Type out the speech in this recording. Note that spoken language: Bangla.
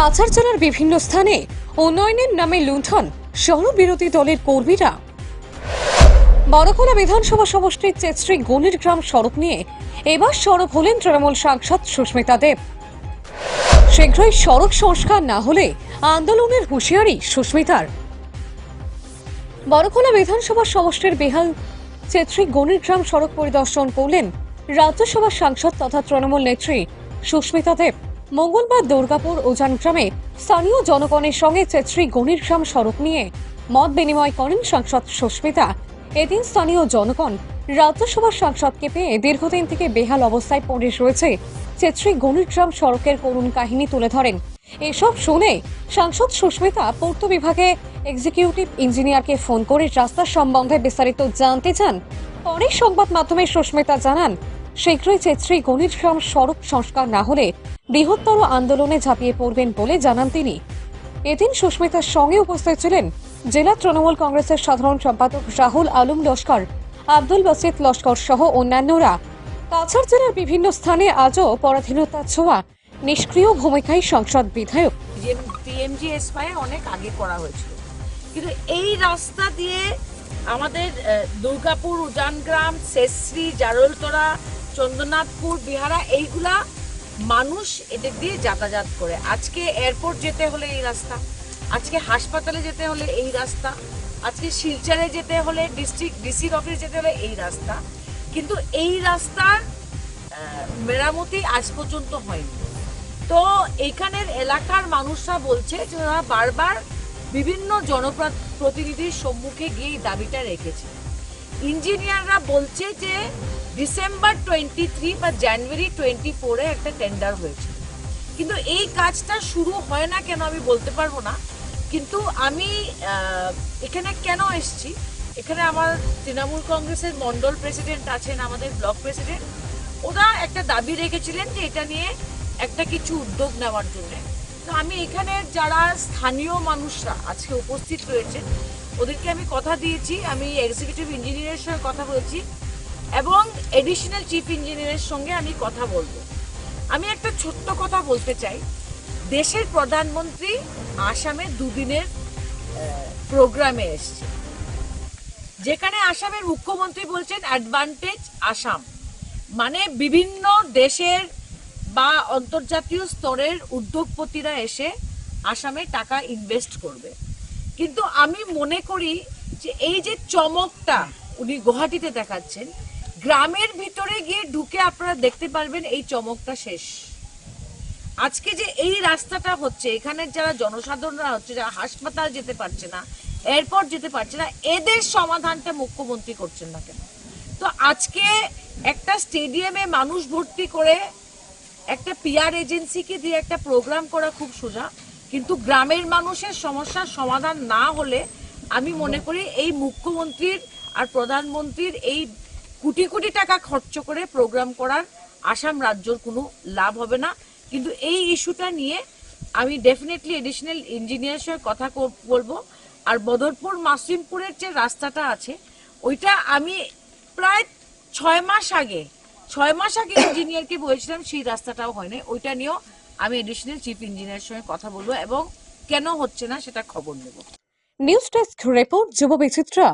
কাছাড় জেলার বিভিন্ন স্থানে উন্নয়নের নামে লুণ্ঠন সহবিরোধী দলের কর্মীরা। বড়খোলা বিধানসভা সমষ্টির চেত্রী গলির গ্রাম সড়ক নিয়ে এবার সড়ক হলেন তৃণমূল সাংসদ সুস্মিতা দেব। শীঘ্রই সড়ক সংস্কার না হলে আন্দোলনের হুঁশিয়ারি সুস্মিতার। বড়খোলা বিধানসভা সমষ্টির বেহাল চেত্রী গণির গ্রাম সড়ক পরিদর্শন করলেন রাজ্যসভার সাংসদ তথা তৃণমূল নেত্রী সুস্মিতা দেব। মঙ্গলবার দুর্গাপুর উজান গ্রামে স্থানীয় জনগণের সঙ্গে চেত্রী গণির গ্রাম সড়ক নিয়ে মত বিনিময় করেন সাংসদ সুস্মিতা। এদিন স্থানীয় জনগণ রাজ্যসভার সাংসদকে পেয়ে দীর্ঘদিন থেকে বেহাল অবস্থায় পড়ে রয়েছে চেত্রী গণির গ্রাম সড়কের করুণ কাহিনী তুলে ধরেন। এসব শুনে সাংসদ সুস্মিতা পূর্ত বিভাগে এক্সিকিউটিভ ইঞ্জিনিয়ারকে ফোন করে রাস্তা সম্বন্ধে বিস্তারিত জানতে চান। পরে সংবাদ মাধ্যমে সুস্মিতা জানান শীঘ্রই চেত্রী গণিত সড়ক সংস্কার না হলে বৃহত্তর আন্দোলনে ঝাঁপিয়ে পড়বেন বলে জানান তিনি। এদিন সুস্মিতার সঙ্গে উপস্থিত ছিলেন জেলা তৃণমূল কংগ্রেসের সাধারণ সম্পাদক রাহুল আলম লস্কর, আব্দুল বাসিত লস্কর সহ অন্যান্যরা। কাছাড় জেলার বিভিন্ন স্থানে আজও পরাধীনতার ছোঁয়া নিষ্ক্রিয় ভূমিকায় সংসদ বিধায়ক। অনেক আগে করা হয়েছিল। কিন্তু এই রাস্তা দিয়ে আমাদের দুর্গাপুর, উজানগ্রাম, শেষশ্রী জারলতলা চন্দ্রনাথপুর বিহারা, এইগুলা মানুষ এদের দিয়ে যাতায়াত করে। আজকে এয়ারপোর্ট যেতে হলে এই রাস্তা, আজকে হাসপাতালে যেতে হলে এই রাস্তা, আজকে শিলচরে যেতে হলে ডিস্ট্রিক্ট ডিসির অফিস যেতে হলে এই রাস্তা। কিন্তু এই রাস্তার মেরামতি আজ পর্যন্ত হয়নি। তো এখানের এলাকার মানুষরা বলছে যে ওরা বারবার বিভিন্ন জনপ্রতিনিধির সম্মুখে গিয়ে এই দাবিটা রেখেছে। ইঞ্জিনিয়াররা বলছে যে ডিসেম্বর টোয়েন্টি থ্রি বা জানুয়ারি টোয়েন্টি ফোরে একটা টেন্ডার হয়েছে কিন্তু এই কাজটা শুরু হয় না কেন আমি বলতে পারব না। কিন্তু আমি এখানে কেন এসেছি? এখানে আমার তৃণমূল কংগ্রেসের মন্ডল প্রেসিডেন্ট আছেন, আমাদের ব্লক প্রেসিডেন্ট। ওরা একটা দাবি রেখেছিলেন যে এটা নিয়ে একটা কিছু উদ্যোগ নেওয়ার জন্য। তো আমি এখানে যারা স্থানীয় মানুষরা আজকে উপস্থিত রয়েছেন ওদেরকে আমি কথা দিয়েছি। আমি এক্সিকিউটিভ ইঞ্জিনিয়ারের সঙ্গে কথা বলেছি। এবং এডিশনাল চিফ ইঞ্জিনিয়ারের সঙ্গে আমি কথা বলব। আমি একটা ছোট্ট কথা বলতে চাই। দেশের প্রধানমন্ত্রী আসামে দুদিনের প্রোগ্রামে এসছে। যেখানে আসামের মুখ্যমন্ত্রী বলছেন অ্যাডভান্টেজ আসাম মানে বিভিন্ন দেশের বা অন্তর্জাতীয় স্তরের উদ্যোগপতিরা এসে আসামে টাকা ইনভেস্ট করবে। কিন্তু আমি মনে করি যে এই যে চমকটা উনি গুয়াহাটিতে দেখাচ্ছেন গ্রামের ভিতরে গিয়ে ঢুকে আপনারা দেখতে পারবেন এই চমকটা শেষ। আজকে যে এই রাস্তাটা হচ্ছে এখানে যারা জনসাধারণরা হচ্ছে, যারা হাসপাতাল যেতে পারছে না, এয়ারপোর্ট যেতে পারছে না, এদের সমাধানটা মুখ্যমন্ত্রী করছেন না কেন? তো আজকে একটা স্টেডিয়ামে মানুষ ভর্তি করে একটা পিআর এজেন্সিকে দিয়ে একটা প্রোগ্রাম করা খুব সোজা, কিন্তু গ্রামের মানুষের সমস্যার সমাধান না হলে আমি মনে করি এই মুখ্যমন্ত্রীর আর প্রধানমন্ত্রীর এই কোটি কোটি টাকা খরচ করে প্রোগ্রাম করার আসাম রাজ্যর কোনো লাভ হবে না। কিন্তু এই ইস্যুটা নিয়ে আমি ডেফিনেটলি এডিশনাল ইঞ্জিনিয়ারের সঙ্গে কথা বলব। আর বদরপুর মাসিমপুরের যে রাস্তাটা আছে, ওইটা আমি প্রায় ছয় মাস আগে, ছয় মাস আগে ইঞ্জিনিয়ারকে বলেছিলাম সেই রাস্তাটাও হয়নি। ওইটা নিয়েও আমি এডিশনাল চিফ ইঞ্জিনিয়ারের সঙ্গে কথা বলব এবং কেন হচ্ছে না সেটা খবর নেব। নিউজ ডেস্ক রিপোর্ট যুব বিচিত্রা